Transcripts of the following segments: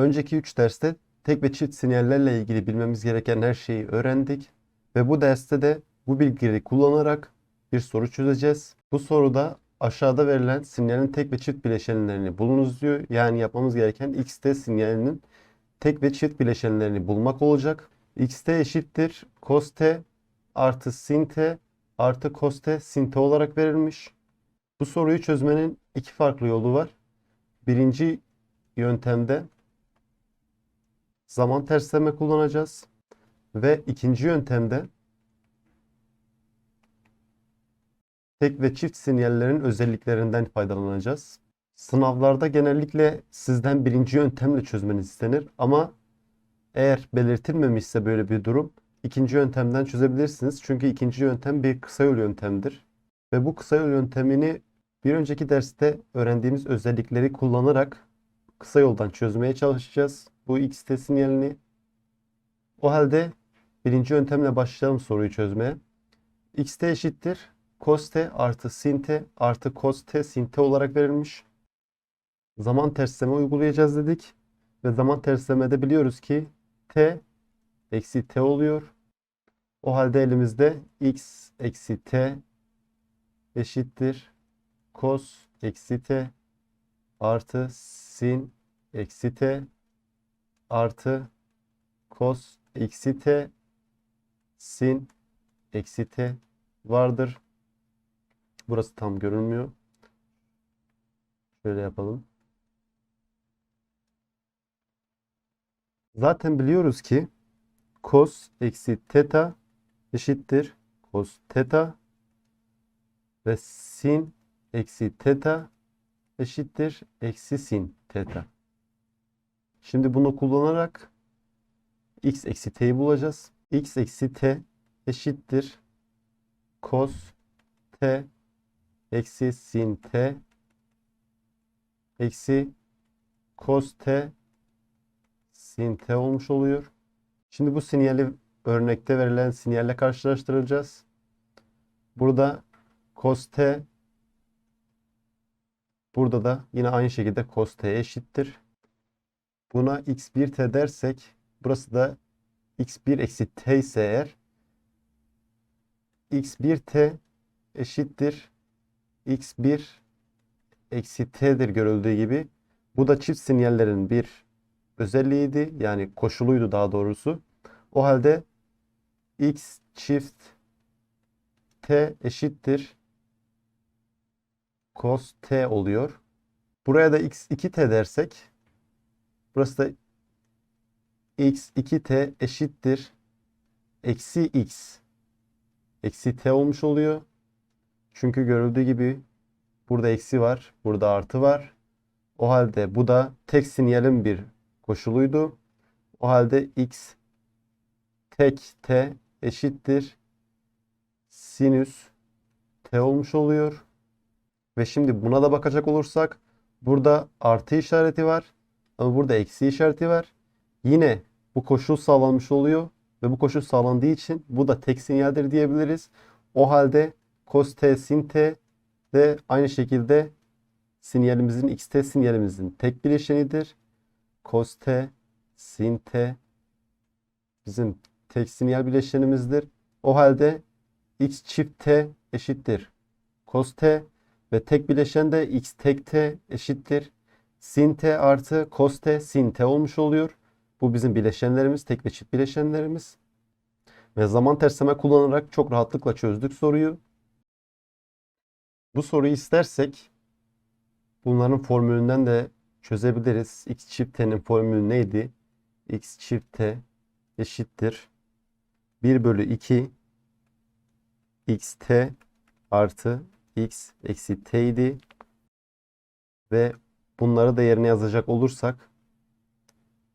Önceki 3 derste tek ve çift sinyallerle ilgili bilmemiz gereken her şeyi öğrendik. Ve bu derste de bu bilgileri kullanarak bir soru çözeceğiz. Bu soruda aşağıda verilen sinyalin tek ve çift bileşenlerini bulunuz diyor. Yani yapmamız gereken xt sinyalinin tek ve çift bileşenlerini bulmak olacak. xt eşittir cos t artı sin t artı cos t sin t olarak verilmiş. Bu soruyu çözmenin iki farklı yolu var. Birinci yöntemde zaman tersleme kullanacağız. Ve ikinci yöntemde tek ve çift sinyallerin özelliklerinden faydalanacağız. Sınavlarda genellikle sizden birinci yöntemle çözmeniz istenir ama eğer belirtilmemişse böyle bir durum ikinci yöntemden çözebilirsiniz. Çünkü ikinci yöntem bir kısa yol yöntemidir. Ve bu kısa yol yöntemini bir önceki derste öğrendiğimiz özellikleri kullanarak kısa yoldan çözmeye çalışacağız bu xt sinyalini. O halde birinci yöntemle başlayalım soruyu çözmeye. xt eşittir cos t artı sin t artı cos t sin t olarak verilmiş. Zaman tersleme uygulayacağız dedik. Ve zaman terslemede biliyoruz ki t eksi t oluyor. O halde elimizde x eksi t eşittir cos eksi t artı sin eksi t artı cos eksi t sin eksi t vardır. Burası tam görünmüyor. Şöyle yapalım. Zaten biliyoruz ki cos eksi theta eşittir cos theta ve sin eksi theta eşittir eksi sin theta. Şimdi bunu kullanarak x eksi t'yi bulacağız. x eksi t eşittir cos t eksi sin t eksi cos t sin t olmuş oluyor. Şimdi bu sinyali örnekte verilen sinyalle karşılaştıracağız. Burada cos t burada da yine aynı şekilde cos t eşittir. Buna x1t dersek burası da x1 eksi t ise eğer x1t eşittir x1 eksi t'dir görüldüğü gibi. Bu da çift sinyallerin bir özelliğiydi. Yani koşuluydu daha doğrusu. O halde x çift t eşittir cos t oluyor. Buraya da x2t dersek burası da x2t eşittir eksi x eksi t olmuş oluyor. Çünkü görüldüğü gibi burada eksi var, burada artı var. O halde bu da tek sinyalin bir koşuluydu. O halde x tek t eşittir sinüs t olmuş oluyor. Ve şimdi buna da bakacak olursak burada artı işareti var ama burada eksi işareti var. Yine bu koşul sağlanmış oluyor ve bu koşul sağlandığı için bu da tek sinyaldir diyebiliriz. O halde cos t sin t de aynı şekilde sinyalimizin xt sinyalimizin tek bileşenidir. Cos t sin t bizim tek sinyal bileşenimizdir. O halde x çift t eşittir cos t ve tek bileşen de x tek t eşittir sin t artı cos t sin t olmuş oluyor. Bu bizim bileşenlerimiz, tek ve çift bileşenlerimiz. Ve zaman tersleme kullanarak çok rahatlıkla çözdük soruyu. Bu soruyu istersek bunların formülünden de çözebiliriz. x çift t'nin formülü neydi? x çift t eşittir 1 bölü 2 xt artı x eksi t idi. Ve bunları da yerine yazacak olursak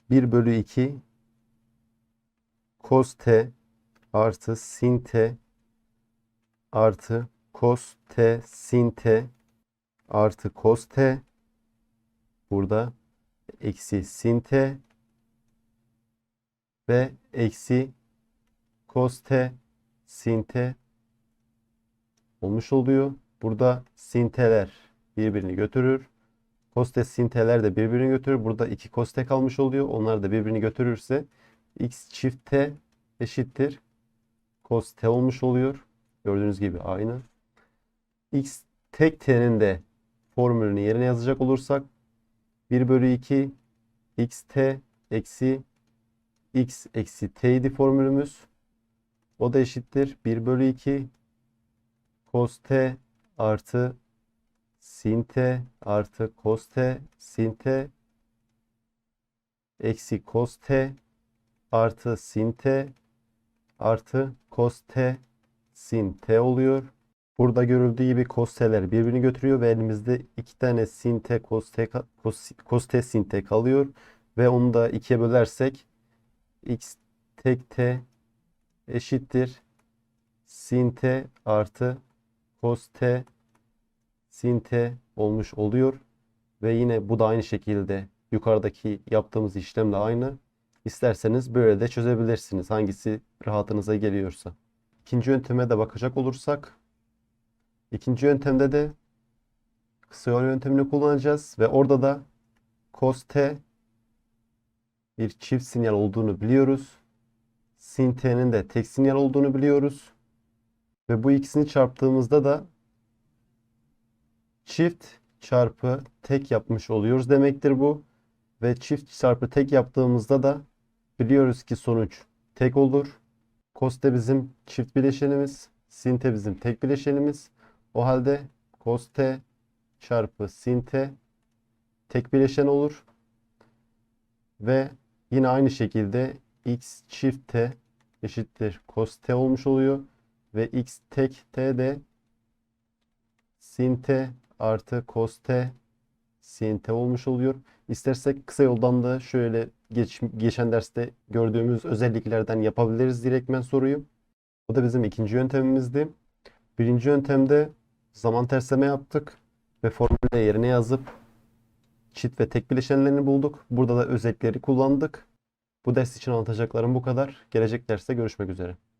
1 bölü 2 cos t artı sin t artı cos t sin t artı cos t burada eksi sin t ve eksi cos t sin t olmuş oluyor. Burada sin t'ler birbirini götürür. Cos t sin t'ler de birbirini götürür. Burada 2 cos t kalmış oluyor. Onlar da birbirini götürürse x çift t eşittir. Cos t olmuş oluyor. Gördüğünüz gibi aynı. x tek t'nin de formülünü yerine yazacak olursak 1 bölü 2 xt eksi x eksi t idi formülümüz. O da eşittir 1 bölü 2 cos t artı sin t artı cos t sin t eksi cos t artı sin t artı cos t sin t oluyor. Burada görüldüğü gibi cos t'ler birbirini götürüyor ve elimizde iki tane sin t cos t cos, cos t sin t kalıyor ve onu da ikiye bölersek x tek t eşittir sin t artı cos t sin t olmuş oluyor. Ve yine bu da aynı şekilde yukarıdaki yaptığımız işlemle aynı. İsterseniz böyle de çözebilirsiniz. Hangisi rahatınıza geliyorsa. İkinci yönteme de bakacak olursak ikinci yöntemde de kısa yol yöntemini kullanacağız ve orada da cos t bir çift sinyal olduğunu biliyoruz. Sin t'nin de tek sinyal olduğunu biliyoruz. Ve bu ikisini çarptığımızda da çift çarpı tek yapmış oluyoruz demektir bu. Ve çift çarpı tek yaptığımızda da biliyoruz ki sonuç tek olur. Cos de bizim çift bileşenimiz. Sin t bizim tek bileşenimiz. O halde cos t çarpı sin t tek bileşen olur. Ve yine aynı şekilde x çift t eşittir cos t olmuş oluyor. Ve x tek t de sin t artı cos t sin t olmuş oluyor. İstersek kısa yoldan da şöyle geç, geçen derste gördüğümüz özelliklerden yapabiliriz direktmen soruyu. Bu da bizim ikinci yöntemimizdi. Birinci yöntemde zaman tersleme yaptık ve formülü yerine yazıp çift ve tek bileşenlerini bulduk. Burada da özellikleri kullandık. Bu ders için anlatacaklarım bu kadar. Gelecek derste görüşmek üzere.